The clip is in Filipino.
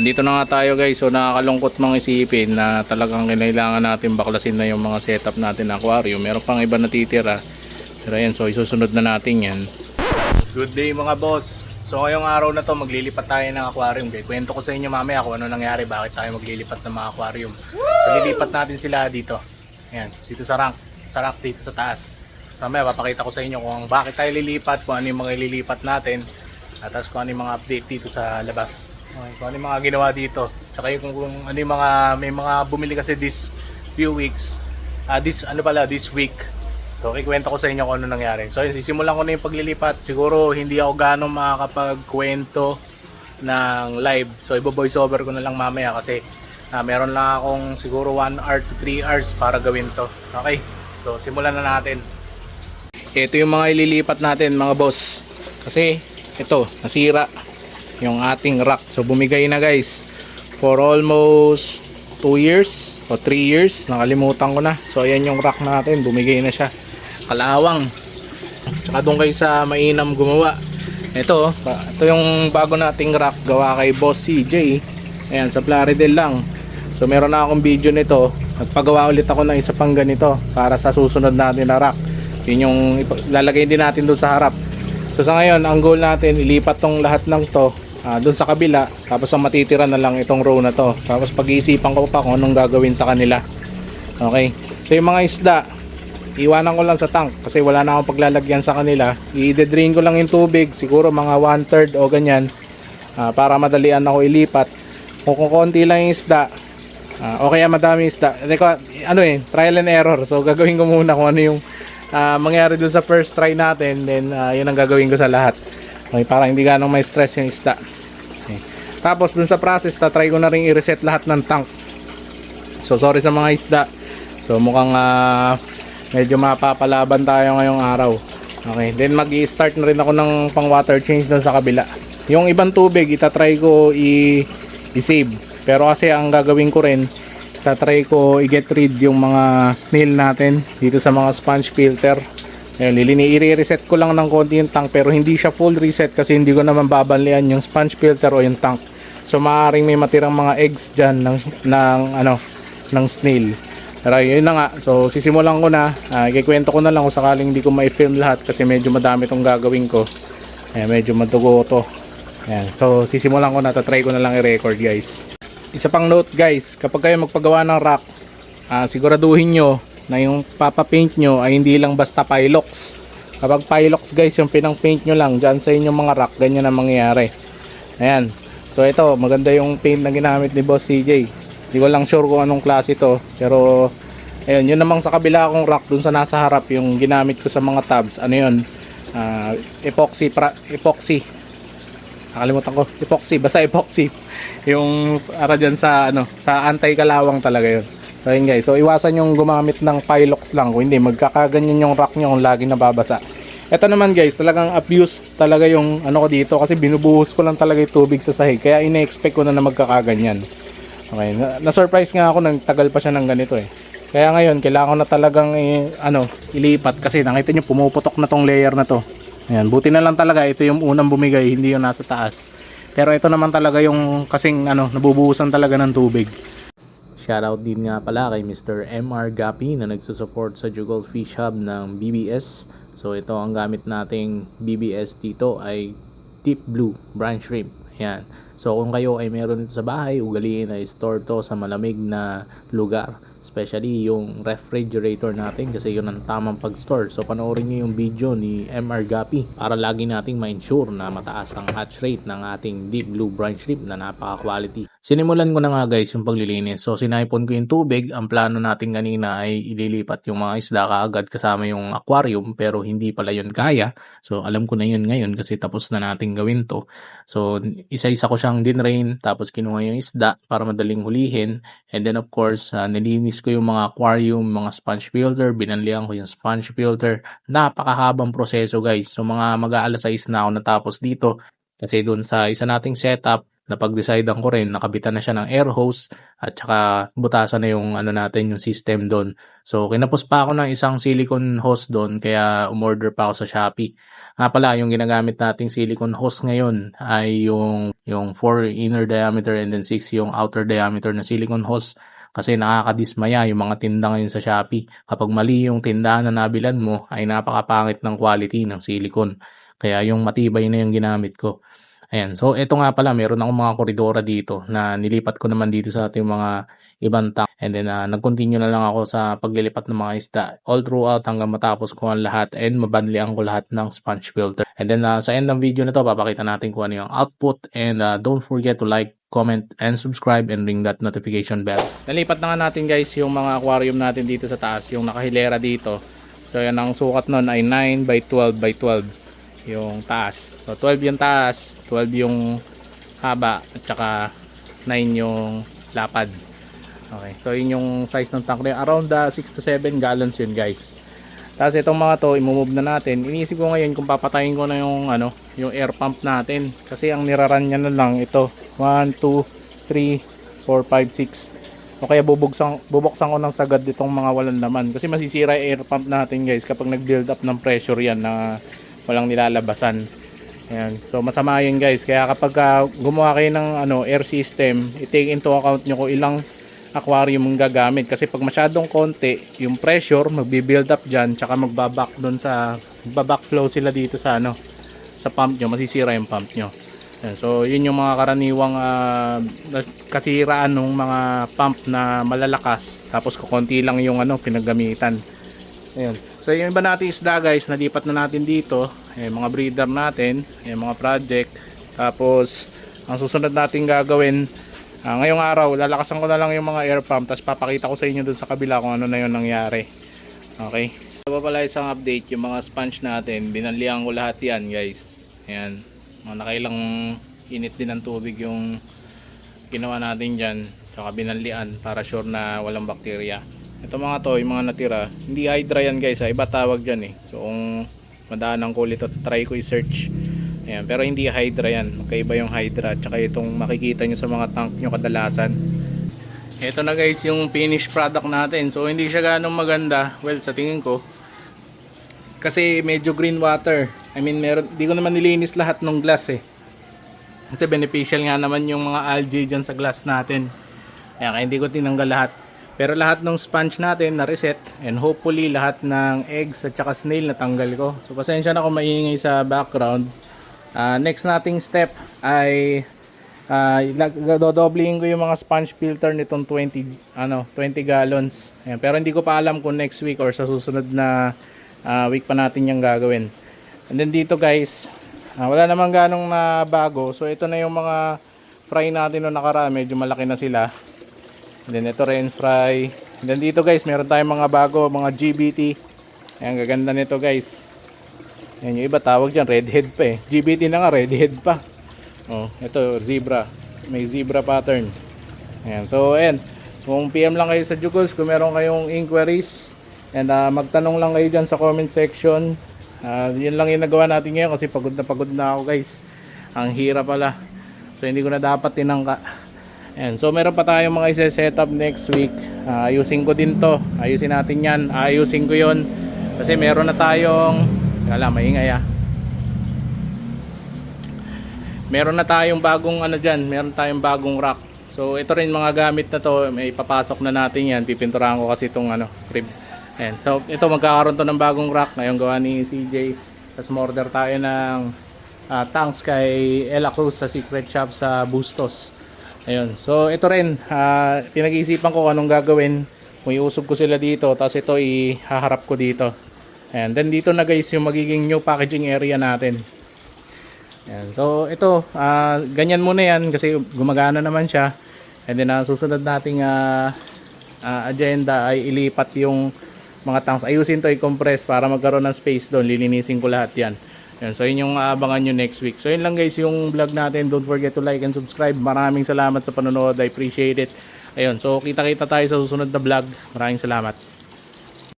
andito na nga tayo guys. So nakakalungkot mga isipin na talagang kailangan natin baklasin na yung mga setup natin na aquarium. Meron pang iba natitira. Pero yan, so isusunod na natin yan. Good day mga boss. So ngayong araw na to maglilipat tayo ng aquarium. Okay, kwento ko sa inyo mamaya kung ano nangyari, bakit tayo maglilipat ng mga aquarium. So lilipat natin sila dito. Ayan, dito sa rank. Sa rank dito sa taas. Mamaya papakita ko sa inyo kung bakit tayo lilipat, kung ano yung mga ililipat natin. At tapos kung ano yung mga update dito sa labas. Okay, kung ano yung mga ginawa dito. Tsaka yung kung, kung ano yung mga, may mga bumili kasi this few weeks. Ah, this, ano pala, this week. So, kikwento ko sa inyo kung ano nangyari. So, sisimulan ko na yung paglilipat. Siguro, hindi ako gano'ng makakapagkwento ng live. So, ibo-voice over ko na lang mamaya kasi ah, meron lang akong siguro 1 hour to 3 hours para gawin to. Okay? So, simulan na natin. Ito yung mga ililipat natin, mga boss. Kasi, ito, nasira yung ating rack. So, bumigay na guys. For almost 2 years o 3 years. Nakalimutan ko na. So, ayan yung rack natin. Bumigay na siya kalawang tsaka doon kayo sa mainam gumawa ito, oh, ito yung bago nating rack gawa kay Boss CJ ayan, sa Plaridel lang so meron na akong video nito nagpagawa ulit ako ng isa pang ganito para sa susunod natin na rack yun yung lalagay din natin doon sa harap so sa ngayon, ang goal natin ilipat tong lahat ng to ah, doon sa kabila tapos ang matitira na lang itong row na to. Tapos pag-iisipan ko pa kung anong gagawin sa kanila. Okay, so yung mga isda iwanan ko lang sa tank kasi wala na akong paglalagyan sa kanila. I-drain ko lang yung tubig siguro mga 1 third o ganyan ah, para madalian ako ilipat. Kung kukunti lang yung isda ah, o kaya madami isda. Teka, ano eh trial and error. So gagawin ko muna kung ano yung ah, mangyari dun sa first try natin then ah, yun ang gagawin ko sa lahat okay, para hindi ganong may stress yung isda. Okay. tapos dun sa process try ko na rin i-reset lahat ng tank. So sorry sa mga isda. So mukhang ah, medyo mapapalaban tayo ngayong araw. Okay then mag start na rin ako ng pang water change doon sa kabila. Yung ibang tubig itatry ko i-save. Pero kasi ang gagawin ko rin itatry ko i-get rid yung mga snail natin dito sa mga sponge filter Ayun, lilini, i-reset ko lang ng konti yung tank pero hindi siya full reset kasi hindi ko naman babanlian yung sponge filter o yung tank. So maaaring may matirang mga eggs dyan ng, ng ano ng snail. Pero yun na nga. So sisimulan ko na. Uh, ikikwento ko na lang kung sakaling hindi ko ma-film lahat kasi medyo madami tong gagawin ko. Ayan, medyo madugo to. Ayan. So sisimulan ko na. Tatry ko na lang i-record guys. Isa pang note guys. Kapag kayo magpagawa ng rack, ah, siguraduhin nyo na yung papapaint nyo ay hindi lang basta Pilox. Kapag Pilox guys, yung pinang-paint nyo lang dyan sa inyong mga rack, ganyan ang mangyayari. Ayan. So ito, maganda yung paint na ginamit ni Boss CJ. Hindi ko lang sure kung anong klase ito. Pero, ayun, yun namang sa kabila akong rack dun sa nasa harap, yung ginamit ko sa mga tabs. Ano yun? Ah, epoxy, pra, epoxy. Nakalimutan ko, epoxy, basta epoxy. yung para dyan sa, ano, sa anti-kalawang talaga yun. So yun guys, so iwasan yung gumamit ng Pilox lang. Kung hindi, magkakaganyan yung rack nyo kung lagi nababasa. Ito naman guys, talagang abuse talaga yung ano ko dito kasi binubuhos ko lang talaga yung tubig sa sahig. Kaya ine-expect ko na na magkakaganyan. Okay, na- na-surprise nga ako nagtagal pa siya ng ganito eh. Kaya ngayon, kailangan ko na talagang eh, ano, ilipat kasi nakita nyo pumuputok na tong layer na to. Ayan, buti na lang talaga ito yung unang bumigay, hindi yung nasa taas. Pero ito naman talaga yung kasing ano, nabubuhusan talaga ng tubig. Shoutout din nga pala kay Mr. MR Gapi na nagsusupport sa Juggle Fish Hub ng BBS. So ito ang gamit nating BBS dito ay Deep Blue Brine Shrimp. Ayan. So kung kayo ay meron sa bahay, ugaliin na store to sa malamig na lugar. Especially yung refrigerator natin kasi yun ang tamang pag-store. So panoorin niyo yung video ni MR Gapi para lagi nating ma-ensure na mataas ang hatch rate ng ating Deep Blue Brine Shrimp na napaka-quality. Sinimulan ko na nga guys yung paglilinis. So sinaipon ko yung tubig. Ang plano natin kanina ay ililipat yung mga isda kaagad kasama yung aquarium pero hindi pala yun kaya. So alam ko na yun ngayon kasi tapos na natin gawin to. So isa-isa ko siyang dinrain tapos kinuha yung isda para madaling hulihin. And then of course uh, nilinis ko yung mga aquarium, mga sponge filter. Binanlihan ko yung sponge filter. Napakahabang proseso guys. So mga mag-aalas 6 na ako natapos dito. Kasi doon sa isa nating setup, napag-decidean ko rin, nakabitan na siya ng air hose at saka butasan na yung ano natin, yung system doon. So, kinapos pa ako ng isang silicone hose doon kaya umorder pa ako sa Shopee. Nga pala, yung ginagamit nating silicone hose ngayon ay yung, yung 4 inner diameter and then 6 yung outer diameter na silicone hose kasi nakakadismaya yung mga tinda ngayon sa Shopee. Kapag mali yung tindahan na nabilan mo ay napakapangit ng quality ng silicone. Kaya yung matibay na yung ginamit ko. Ayan. So, ito nga pala, meron akong mga koridora dito na nilipat ko naman dito sa ating mga ibang tank. And then, uh, nag-continue na lang ako sa paglilipat ng mga isda all throughout hanggang matapos ko ang lahat and mabadlian ko lahat ng sponge filter. And then, uh, sa end ng video na to, papakita natin kung ano yung output. And uh, don't forget to like, comment, and subscribe and ring that notification bell. Nalipat na nga natin guys yung mga aquarium natin dito sa taas, yung nakahilera dito. So, yan ang sukat nun ay 9 by 12 by 12 yung taas. So 12 yung taas, 12 yung haba at saka 9 yung lapad. Okay. So yun yung size ng tank na yun. Around the 6 to 7 gallons yun guys. Tapos itong mga to, i-move na natin. Iniisip ko ngayon kung papatayin ko na yung ano, yung air pump natin. Kasi ang niraran niya na lang ito. 1, 2, 3, 4, 5, 6. O kaya bubuksan, bubuksan ko ng sagad itong mga walang laman. Kasi masisira yung air pump natin guys kapag nag-build up ng pressure yan na walang nilalabasan. Ayan. So masama yun guys. Kaya kapag uh, gumawa kayo ng ano, air system, i-take into account nyo kung ilang aquarium mong gagamit. Kasi pag masyadong konti, yung pressure magbi-build up dyan, tsaka magbaback doon sa, magbabackflow sila dito sa ano, sa pump nyo, masisira yung pump nyo. Ayan. So yun yung mga karaniwang uh, kasiraan ng mga pump na malalakas. Tapos kukunti lang yung ano, pinaggamitan. Ayan. So yung iba natin isda guys, nalipat na natin dito. Ayan, mga breeder natin, ayan, mga project. Tapos ang susunod natin gagawin ah, ngayong araw, lalakasan ko na lang yung mga air pump tapos papakita ko sa inyo dun sa kabila kung ano na yung nangyari. Okay. Ito pa pala isang update, yung mga sponge natin, binalihan ko lahat yan guys. Ayan. Mga nakailang init din ng tubig yung ginawa natin dyan. Tsaka binalian para sure na walang bakterya. Ito mga to, yung mga natira, hindi hydra yan guys, ha? iba tawag dyan eh. So kung madaanan ko ulit, try ko i-search. Ayan, pero hindi hydra yan, magkaiba yung hydra. Tsaka itong makikita nyo sa mga tank nyo kadalasan. Ito na guys yung finished product natin. So hindi siya ganong maganda, well sa tingin ko. Kasi medyo green water. I mean, meron, di ko naman nilinis lahat ng glass eh. Kasi beneficial nga naman yung mga algae dyan sa glass natin. Kaya hindi ko tinanggal lahat. Pero lahat ng sponge natin na reset and hopefully lahat ng eggs at saka snail natanggal ko. So pasensya na kung maingay sa background. Uh, next nating step ay uh, dodoblihin ko yung mga sponge filter nitong 20 ano 20 gallons. Ayan, pero hindi ko pa alam kung next week or sa susunod na uh, week pa natin yung gagawin. And then dito guys, uh, wala namang ganong na bago. So ito na yung mga fry natin no nakaraan, medyo malaki na sila. Then ito rin fry. Then dito guys, meron tayong mga bago, mga GBT. Ayan, gaganda nito guys. Ayan, yung iba tawag dyan, redhead pa eh. GBT na nga, redhead pa. Oh, ito, zebra. May zebra pattern. Ayan, so ayan. Kung PM lang kayo sa Jugols, kung meron kayong inquiries, and uh, magtanong lang kayo dyan sa comment section. Uh, yun lang yung nagawa natin ngayon kasi pagod na pagod na ako guys. Ang hirap pala. So hindi ko na dapat tinangka. And so meron pa tayong mga isa-set up next week. Uh, ayusin ko din to. Ayusin natin yan. Ayusin ko yon Kasi meron na tayong... Kala, maingay ah. Meron na tayong bagong ano dyan. Meron tayong bagong rack. So ito rin mga gamit na to. May papasok na natin yan. Pipinturahan ko kasi itong ano, crib. And so ito magkakaroon to ng bagong rack. Ngayong gawa ni CJ. Tapos order tayo ng uh, tanks kay Ella Cruz sa Secret Shop sa Bustos. Ayun. So ito rin, uh, pinag-iisipan ko anong gagawin. Kung iusog ko sila dito, tapos ito ihaharap ko dito. And then dito na guys yung magiging new packaging area natin. Ayan. So ito, uh, ganyan muna yan kasi gumagana naman siya. And then ang uh, susunod nating uh, uh, agenda ay ilipat yung mga tanks. Ayusin to i-compress para magkaroon ng space doon. Lilinisin ko lahat yan. Yan, so yun yung aabangan nyo next week. So yun lang guys yung vlog natin. Don't forget to like and subscribe. Maraming salamat sa panonood. I appreciate it. Ayun, so kita-kita tayo sa susunod na vlog. Maraming salamat.